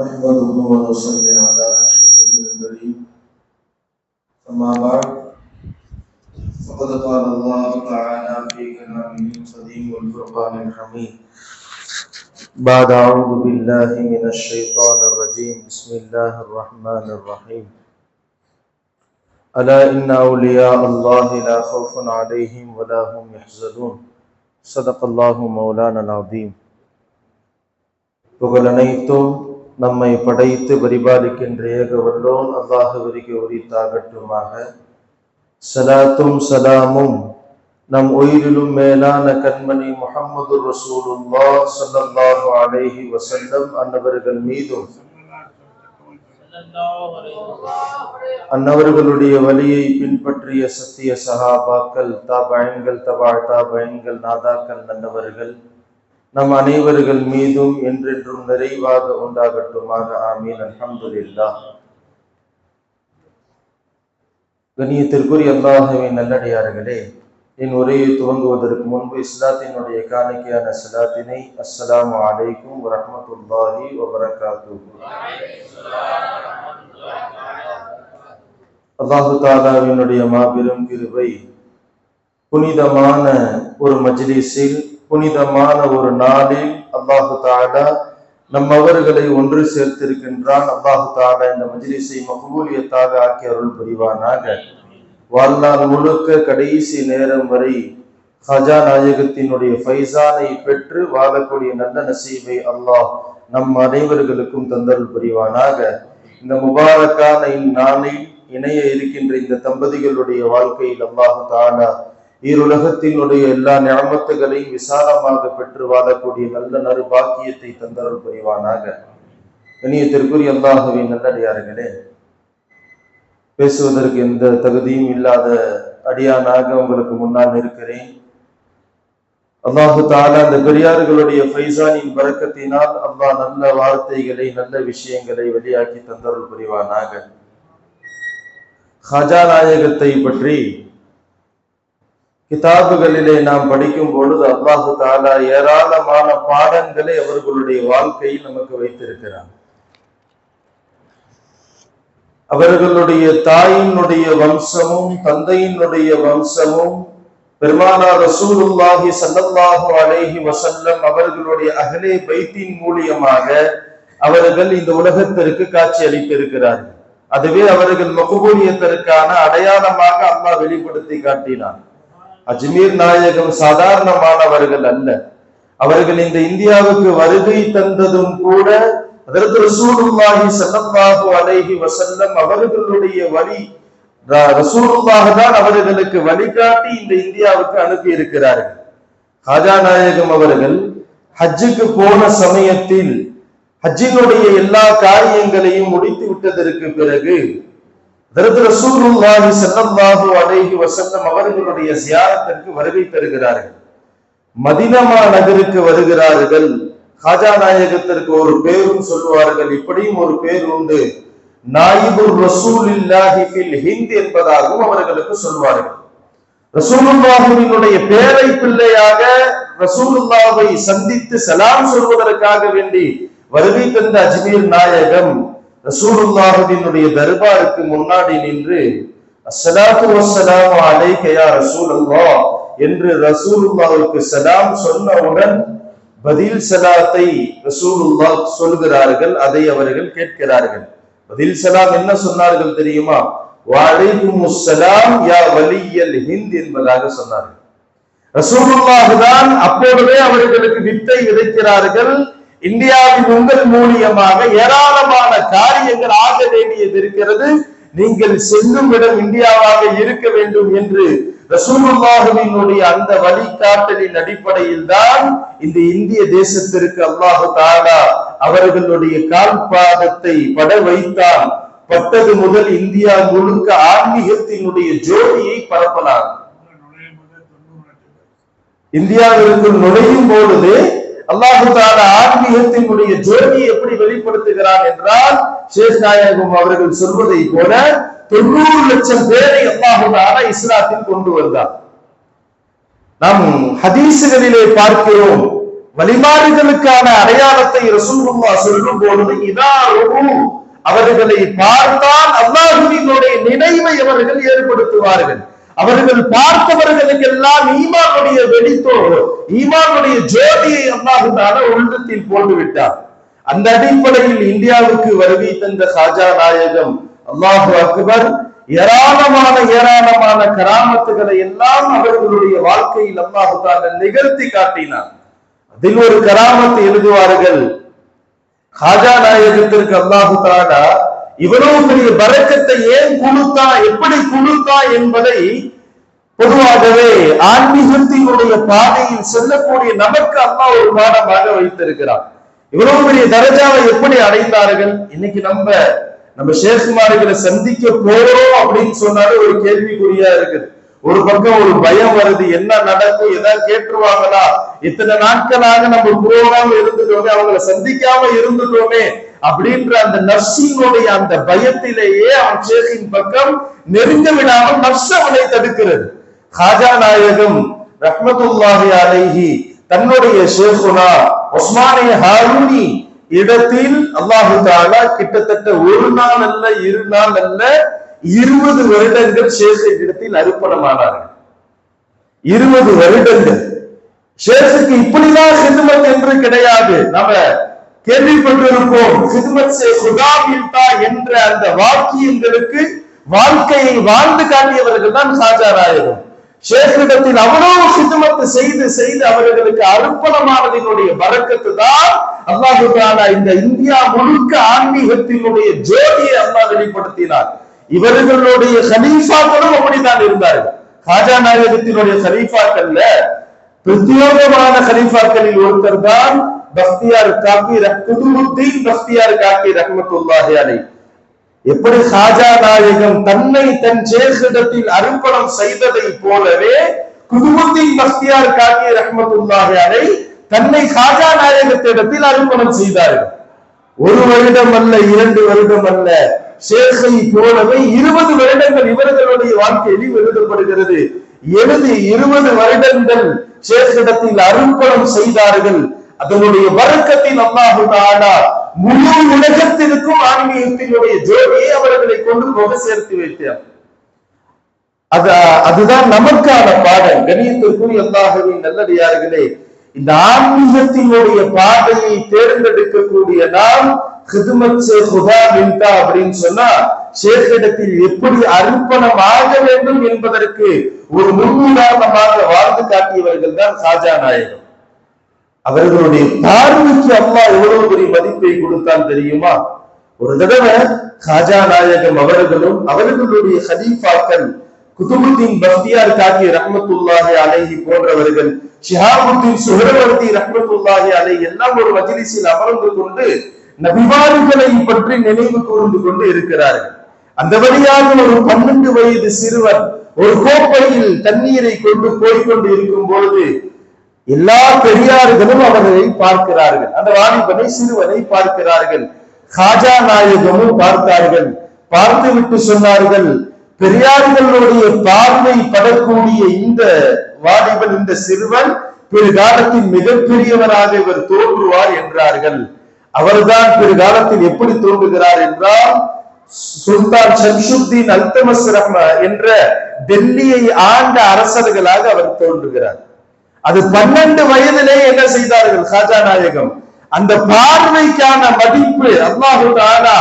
احمده و صلی علی شکر البری اما بعد، فقد قال الله تعالی فی کلامی القدیم والفرقان الحمید بعد اعوذ باللہ من الشیطان الرجیم بسم اللہ الرحمن الرحیم الا ان اولیاء اللہ لا خوف علیہم ولا هم يحزنون. صدق اللہ مولانا العظیم وقل نیتم நம்மை படைத்து பரிபாலிக்கின்ற ஏகவல்லோன் அல்லாஹுவிற்கு உரித்தாகட்டுமாக. சலாத்தும் சலாமும் நம் உயிரிலும் மேலான கண்மணி முகமது ரசூலுல்லா சல்லல்லாஹு அலைஹி வசல்லம் அன்னவர்கள் மீதும் அன்னவர்களுடைய வழியை பின்பற்றிய சத்திய சஹாபாக்கள் தாபயன்கள் தபா பயன்கள் நாதாக்கள் நல்லவர்கள் நம் அனைவர்கள் மீதும் என்றென்றும் நிறைவாக உண்டாகட்டுமாக. ஆமீன். அல்ஹம்துலில்லாஹ். கண்ணியத்திற்குரிய அல்லாஹவின் நல்லடியார்களே என் உரையை துவங்குவதற்கு முன்பு இஸ்லாத்தினுடைய காணிக்கையான சலாத்தினை அஸ்லாம் அலைக்கும் வரமத்துல்லாஹி வபரகாத்துஹு. அல்லாஹு தாலாவினுடைய மாபெரும் கிருவை புனிதமான ஒரு மஜ்லிஸில் புனிதமான ஒரு நாளில் அல்லாஹு தாலா நம்மவர்களை ஒன்று சேர்த்திருக்கின்றான். அல்லாஹு தாலா இந்த மஜ்லிஸை மகபூலியத்தாக ஆக்கி அருள் புரிவானாக. வாழ்நாள் முழுக்க கடைசி நேரம் வரை ஹஜா நாயகத்தினுடைய ஃபைசானை பெற்று வாழக்கூடிய நல்ல நசீபை அல்லாஹ் நம் அனைவர்களுக்கும் தந்தருள் புரிவானாக. இந்த முபாரக்கான இந்நாளில் இணைய இருக்கின்ற இந்த தம்பதிகளுடைய வாழ்க்கையில் அல்லாஹு தாடா ஈருலகத்தினுடைய எல்லா ஞாபகங்களையும் விசாலமாக பெற்று வாழக்கூடிய நல்ல நறுபாக்கியத்தை தந்தருள் புரிவானாக. இனியத்திற்குரிய நல்ல நல்லடியார்களே பேசுவதற்கு எந்த தகுதியும் இல்லாத அடியானாக உங்களுக்கு முன்னால் இருக்கிறேன் அல்லாஹு தாலா அந்த பெரியார்களுடைய ஃபைசானின் பறக்கத்தினால் அல்லாஹ் நல்ல வார்த்தைகளை நல்ல விஷயங்களை வெளியாக்கி தந்தருள் புரிவானாக. ஹஜா நாயகத்தை பற்றி கிதாபுகளிலே நாம் படிக்கும் பொழுது அல்லாஹு தாலா ஏராளமான பாடங்களை அவர்களுடைய வாழ்க்கையில் நமக்கு வைத்திருக்கிறார் அவர்களுடைய தாயினுடைய வம்சமும் தந்தையினுடைய வம்சமும் பெருமானா ரசூலுல்லாஹி சல்லல்லாஹு அலேஹி வசல்லம் அவர்களுடைய அகலே பைத்தின் மூலியமாக அவர்கள் இந்த உலகத்திற்கு காட்சி அளித்திருக்கிறார்கள். அதுவே அவர்கள் மகுபூலியத்திற்கான அடையாளமாக அல்லாஹ் வெளிப்படுத்தி காட்டினார் அஜ்மீர் நாயகம் சாதாரணமானவர்கள் அல்ல. அவர்கள் இந்த இந்தியாவுக்கு வருகை தந்ததும் கூட அதற்கு ரசூலுல்லாஹி சல்லல்லாஹு அலைஹி வசல்லம் அவர்களுடைய வழி ரசூலுல்லாஹ் தான் அவர்களுக்கு வழிகாட்டி இந்த இந்தியாவுக்கு அனுப்பி இருக்கிறார்கள் ஹாஜா நாயகம் அவர்கள் ஹஜ்ஜுக்கு போன சமயத்தில் ஹஜ்ஜினுடைய எல்லா காரியங்களையும் முடித்து விட்டதற்கு பிறகு ரசூலுல்லாஹி ஸல்லல்லாஹு அலைஹி வஸல்லம் அவர்களுடைய சியாரத்திற்கு வருகை தருகிறார்கள். மதினமா நகருக்கு வருகிறார்கள். ஹாஜா நாயகத்திற்கு ஒரு பேரும் சொல்லுவார்கள். இப்படியும் ஒரு பேர் உண்டு. நாயிபுர் ரசூலில்லாஹி ஃபில் ஹிந்த் என்பதாகவும் அவர்களுக்கு சொல்வார்கள். ரசூலுல்லாஹுவினுடைய பேரை பிள்ளையாக ரசூலுல்லாவை சந்தித்து சலாம் சொல்வதற்காக வேண்டி வருகை தந்த அஜ்மீர் நாயகம் ரசூலுல்லாஹுவினுடைய தர்பாருக்கு முன்னாடி நின்று அஸ்ஸலாத்து வஸ்ஸலாமு அலைக யா ரசூலல்லாஹ் என்று ரசூலுல்லாஹுக்கு சலாம் சொன்னவுடன் பதில் சலாத்தை ரசூலுல்லாஹ் சொல்கிறார்கள் அதை அவர்கள் கேட்கிறார்கள். பதில் சலாம் என்ன சொன்னார்கள் தெரியுமா? வலைக்கும் அஸ்ஸலாம் யா வலியல் ஹிந்த் என்பதாக சொன்னார்கள். ரசூலுல்லாஹ் தான் அப்பொழுதே அவர்களுக்கு வித்தை விதைக்கிறார்கள் இந்தியாவின் உங்கள் மூலியமாக ஏராளமான காரியங்கள் ஆக வேண்டியது இருக்கிறது. நீங்கள் செல்லும் இடம் இந்தியாவாக இருக்க வேண்டும் என்று ரசூலுல்லாஹுவினுடைய அந்த வழிகாட்டலின் அடிப்படையில் தான் இந்த இந்திய தேசத்திற்கு அல்லாஹு தாலா அவர்களுடைய கால்பாதத்தை பட வைத்தான். பட்டது முதல் இந்தியா முழுக்க ஆன்மீகத்தினுடைய ஜோதியை பரப்பலாம். இந்தியாவிற்குள் நுழையும் பொழுது அல்லாஹு ஆன்மீகத்தினுடைய ஜோதியை எப்படி வெளிப்படுத்துகிறான் என்றால் சேஷ்நாயகம் அவர்கள் சொல்வதை போல தொண்ணூறு லட்சம் பேரை அல்லாஹு இஸ்லாத்தில் கொண்டு வந்தார் நாம் ஹதீசுகளிலே பார்க்கிறோம் வழிமாறுகளுக்கான அடையாளத்தை ரசூலுல்லா சொல்லும் பொழுது இதா அவர்களை பார்த்தால் அல்லாஹுவினுடைய நினைவை அவர்கள் ஏற்படுத்துவார்கள். அவர்கள் பார்த்தவர்களுக்கெல்லாம் ஈமானுடைய வெடித்தோடு ஈமானுடைய ஜோதியை அல்லாஹுதான உள்ளத்தில் போட்டு விட்டார் அந்த அடிப்படையில் இந்தியாவுக்கு வருகை தந்த சாஜா நாயகம் அல்லாஹு அக்பர் ஏராளமான ஏராளமான கராமத்துகளை எல்லாம் அவர்களுடைய வாழ்க்கையில் அல்லாஹுதான நிகழ்த்தி காட்டினார். அதில் ஒரு கராமத்தை எழுதுவார்கள். ஹாஜா நாயகத்திற்கு அல்லாஹு தாலா இவ்வளவு பெரிய பறக்கத்தை ஏன் கொடுத்தா எப்படி கொடுத்தா என்பதை பொதுவாகவே ஆன்மீகத்தினுடைய பாதையில் செல்லக்கூடிய நமக்கு அம்மா ஒரு பாடமாக வைத்திருக்கிறார் இவ்வளவு பெரிய தரஜாவை எப்படி அடைந்தார்கள்? இன்னைக்கு நம்ம நம்ம சேஷ்குமார்களை சந்திக்க போறோம் அப்படின்னு சொன்னாலே ஒரு கேள்விக்குறியா இருக்குது. ஒரு பக்கம் ஒரு பயம் வருது என்ன நடக்கும் ஏதாவது கேட்டுருவாங்களா? இத்தனை நாட்களாக நம்ம போகாம இருந்துட்டோமே அவங்களை சந்திக்காம இருந்துட்டோமே அப்படின்ற அந்த நர்சினுடைய அந்த பயத்திலேயே அவன் ஷேகின் பக்கம் நெருங்க விடாமல் நர்ஸ் அவனை தடுக்கிறது. ஹாஜா நாயகம் ரஹ்மத்துல்லாஹி அலைஹி தன்னுடைய ஷேகுனா ஒஸ்மானே ஹாரூனி இடத்தில் அல்லாஹு தாலா கிட்டத்தட்ட ஒரு நாள் அல்ல இரு நாள் அல்ல இருபது வருடங்கள் ஷேஷ இடத்தில் அர்ப்பணமானார்கள் இருபது வருடங்கள். ஷேஷுக்கு இப்படிதான் ஹிதுமத் என்று கிடையாது. நம்ம கேள்விப்பட்டிருப்போம். ஹிதுமத் சே சுகாமில்தா என்ற அந்த வாக்கியங்களுக்கு வாழ்க்கையை வாழ்ந்து காட்டியவர்கள் தான் சாஜா நாயகம் ஷேக்கிடத்தில் அவ்வளவு ஹிதுமத்து செய்து செய்து அவர்களுக்கு அர்ப்பணமானதினுடைய வரக்கத்து தான். அல்லாஹு இந்த இந்தியா முழுக்க ஆன்மீகத்தினுடைய ஜோதியை அல்லாஹ் வெளிப்படுத்தினார். இவர்களுடைய ஹலீஃபாக்களும் அப்படித்தான் இருந்தார்கள். ஹாஜா நாயகத்தினுடைய ஹலீஃபாக்கள்ல பிரத்யோகமான ஹலீஃபாக்களில் ஒருத்தர் தான் பக்தியார் காப்பி குதுமுத்தீன் பக்தியார் காப்பி ரஹமத்துல்லாஹி அலை எப்படி ஹாஜா நாயகம் தன்னை தன் சேஷிடத்தில் அர்ப்பணம் செய்ததை போலவே குதுமுத்தீன் பக்தியார் காக்கி ரஹமத்துல்லாஹி அலை தன்னை ஹாஜா நாயகத்திடத்தில் அர்ப்பணம் செய்தார்கள். ஒரு வருடம் அல்ல இரண்டு வருடம் அல்ல. ஷேഖை போலவே இருபது வருடங்கள் இவர்களுடைய வாழ்க்கையில் எழுதப்படுகிறது. எழுதி இருபது வருடங்கள் ஷேக்கிடத்தில் அருப்பணம் செய்தார்கள். அதனுடைய வழக்கத்தில் அல்லாஹு தாலா முழு உலகத்திற்கும் ஆன்மீகத்தினுடைய ஜோதியை அவர்களை கொண்டு போக சேர்த்து வைத்தார். அது அதுதான் நமக்கான பாடம் கணியத்திற்கும் எல்லாகவே நல்லடியார்களே இந்த ஆன்மீகத்தினுடைய பாதையை தேர்ந்தெடுக்கக்கூடிய நாம் சே அப்படின்னு சொன்னா ஷேக்கிடத்தில் எப்படி அர்ப்பணம் ஆக வேண்டும் என்பதற்கு ஒரு முன்னுதாரணமாக வாழ்ந்து காட்டியவர்கள் தான் சாஜா நாயகம். அவர்களுடைய பார்வைக்கு அம்மா எவ்வளவு பெரிய மதிப்பை கொடுத்தான் தெரியுமா? ஒரு தடவை காஜா நாயகம் அவர்களும் அவர்களுடைய ஹலீஃபாக்கள் குதுபுத்தீன் பக்தியார் காக்கி ரஹமத்துல்லாஹி அலைஹி போன்றவர்கள் ஷிஹாபுத்தீன் சுகரவர்த்தி ரஹமத்துல்லாஹி அலை எல்லாம் ஒரு மஜிலிசில் அமர்ந்து கொண்டு நபிமார்களை பற்றி நினைவு கூர்ந்து கொண்டு இருக்கிறார்கள். அந்த வழியாக ஒரு பன்னெண்டு வயது சிறுவன் ஒரு கோப்பையில் தண்ணீரை கொண்டு போய்கொண்டு இருக்கும் பொழுது எல்லா பெரியார்களும் அவர்களை பார்க்கிறார்கள். அந்த வாலிபனை சிறுவனை பார்க்கிறார்கள். காஜா நாயகமும் பார்த்தார்கள். பார்த்து விட்டு சொன்னார்கள் பெரியார்களுடைய பார்வை படக்கூடிய இந்த வாலிபன் இந்த சிறுவன் பிற்காலத்தில் மிகப்பெரியவராக இவர் தோன்றுவார் என்றார்கள். அவர்தான் பிற்காலத்தில் எப்படி தோன்றுகிறார் என்றால் சுல்தான் ஷம்சுத்தீன் அல்தமஸ் என்ற டெல்லியை ஆண்ட அரசர்களாக அவர் தோன்றுகிறார். அது பன்னெண்டு வயதிலே என்ன செய்தார்கள்? ஹாஜா நாயகம். அந்த பார்வைக்கான மதிப்பு அல்லாஹு தாலா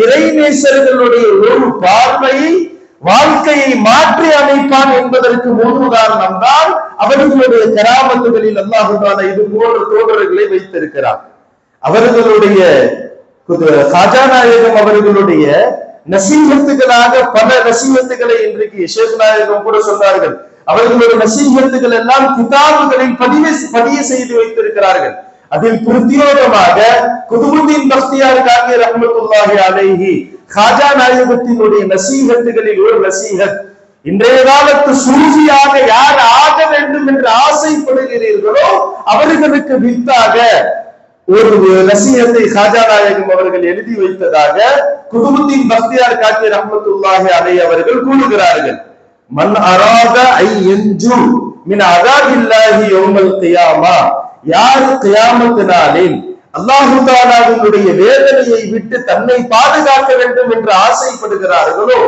இறைநேசர்களுடைய ஒரு பார்வையை வாழ்க்கையை மாற்றி அமைப்பான் என்பதற்கு முன் உதாரணம் தான் அவர்களுடைய கராமத்துகளில் அல்லாஹு இது போன்ற தோழர்களை வைத்திருக்கிறார். அவர்களுடைய காஜாநாயகம் அவர்களுடைய நசீகத்துகளாக பல நசீகத்துகளை இன்றைக்கு ஷேக் நாயகம் கூட சொன்னார்கள். அவர்களுடைய நசீகத்துகள் எல்லாம் கிதாபுகளில் பதிவு பதிய செய்து வைத்திருக்கிறார்கள். அதில் பிரத்யோகமாக குதுபுதீன் பக்தியார் காக்கிய ரஹமத்துல்லாஹி அலைஹி காஜா நாயகத்தினுடைய நசீகத்துகளில் ஒரு நசீகத். இன்றைய காலத்து சூழ்ச்சியாக யார் ஆக வேண்டும் என்று ஆசைப்படுகிறீர்களோ அவர்களுக்கு வித்தாக ஒரு நசீகத்தை காஜா நாயகம் அவர்கள் எழுதி வைத்ததாக குதுபுத்தீன் பக்தியார் காக்கிய ரஹமத்துல்லாஹி அலை அவர்கள் கூறுகிறார்கள். மன் அராத ஐ எஞ்சு மின் அதாபில்லாஹி யோமல் கியாமா. யார் கியாமத்து நாளில் வேதனையை விட்டு தன்னை பாதுகாக்க வேண்டும் என்று ஆசைப்படுகிறார்களோ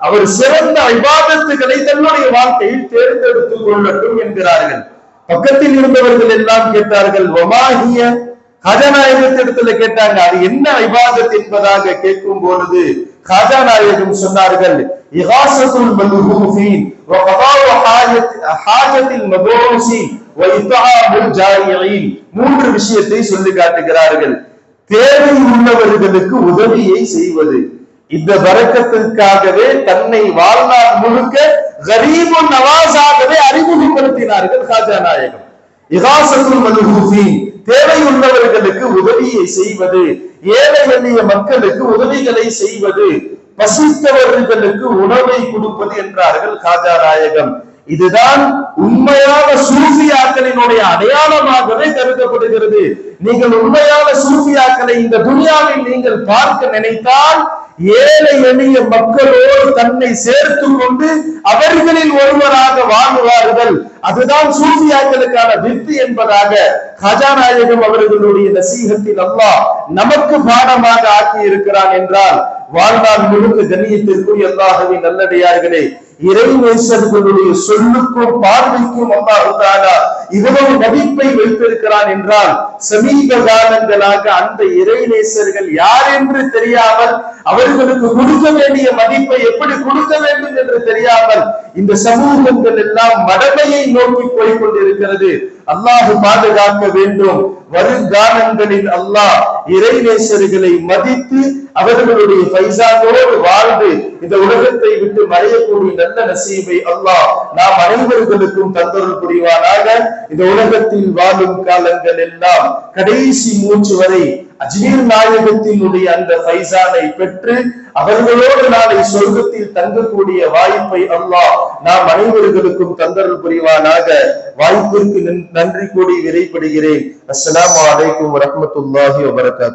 அவர் சிறந்த ஐபாதத்துகளை தன்னுடைய வாழ்க்கையில் தேர்ந்தெடுத்துக் கொள்ளட்டும் என்கிறார்கள். பக்கத்தில் இருந்தவர்கள் எல்லாம் கேட்டார்கள் ஒமாகிய கதநாயகத்திடத்துல கேட்டாங்க அது என்ன ஐபாதத் என்பதாக கேட்கும் பொழுது கதாநாயகம் சொன்னார்கள் இகாசத்துல் மதுஹூஃபீன் வ ஹாஜத் ஹாஜத்தில் வ மூன்று விஷயத்தை சொல்லி காட்டுகிறார்கள் தேவை உள்ளவர்களுக்கு உதவியை செய்வது இந்த வரக்கத்திற்காகவே தன்னை வாழ்நாள் முழுக்க கரீபு நவாஸாகவே அறிமுகப்படுத்தினார்கள் காஜா நாயகம் இகாசத்துல் மதுஹூஃபீன் தேவை உள்ளவர்களுக்கு உதவியை செய்வது ஏழை எளிய மக்களுக்கு உதவிகளை செய்வது பசித்தவர்களுக்கு உணவை கொடுப்பது என்றார்கள் காஜா நாயகம். இதுதான் உண்மையான சூஃபியாக்களினுடைய அடையாளமாகவே கருதப்படுகிறது. நீங்கள் உண்மையான சூஃபியாக்களை இந்த துனியாவில் நீங்கள் பார்க்க நினைத்தால் ஏழை எளிய மக்களோடு தன்னை சேர்த்து கொண்டு அவர்களில் ஒருவராக வாழ்வார்கள். அதுதான் சூஃபியாக்களுக்கான வித்து என்பதாக கஜாநாயகம் அவர்களுடைய நசீகத்தில் அல்லாஹ் நமக்கு பாடமாக ஆக்கி இருக்கிறான் என்றால் வாழ்நாள் முழுக்க கண்ணியத்திற்குரிய அல்லாஹவின் நல்லடியார்களே இறைநேசர்களுடைய சொல்லுக்கும் பார்வைக்கும் அம்மா தாலா இவ்வளவு மதிப்பை வைத்திருக்கிறான் என்றால் சமீப காலங்களாக அந்த இறைநேசர்கள் யார் என்று தெரியாமல் அவர்களுக்கு கொடுக்க வேண்டிய மதிப்பை எப்படி கொடுக்க வேண்டும் என்று தெரியாமல் இந்த சமூகங்கள் எல்லாம் மடமையை நோக்கி போய் கொண்டிருக்கிறது பாதுகாக்க வேண்டும். வருங்காலங்களில் அல்லாஹ் இறைநேசர்களை மதித்து அவர்களுடைய பைசானோடு வாழ்ந்து இந்த உலகத்தை விட்டு மறையக்கூடிய நல்ல நசீபை அல்லாஹ் நாம் அனைவர்களுக்கும் தந்தொருள் புரிவானாக. இந்த உலகத்தில் வாழும் காலங்கள் எல்லாம் கடைசி மூச்சு வரை அஜ்மீர் நாயகத்தினுடைய அந்த பைசானை பெற்று அவர்களோடு நாளை சொர்க்கத்தில் தங்கக்கூடிய வாய்ப்பை அல்லாஹ் நாம் அனைவர்களுக்கும் தந்தரல் புரிவானாக. வாய்ப்பிற்கு நன்றி கூடி விரைப்படுகிறேன் அஸ்லாம் வலைக்கும் வரமத்துல்லாஹி வபரகாத்துஹு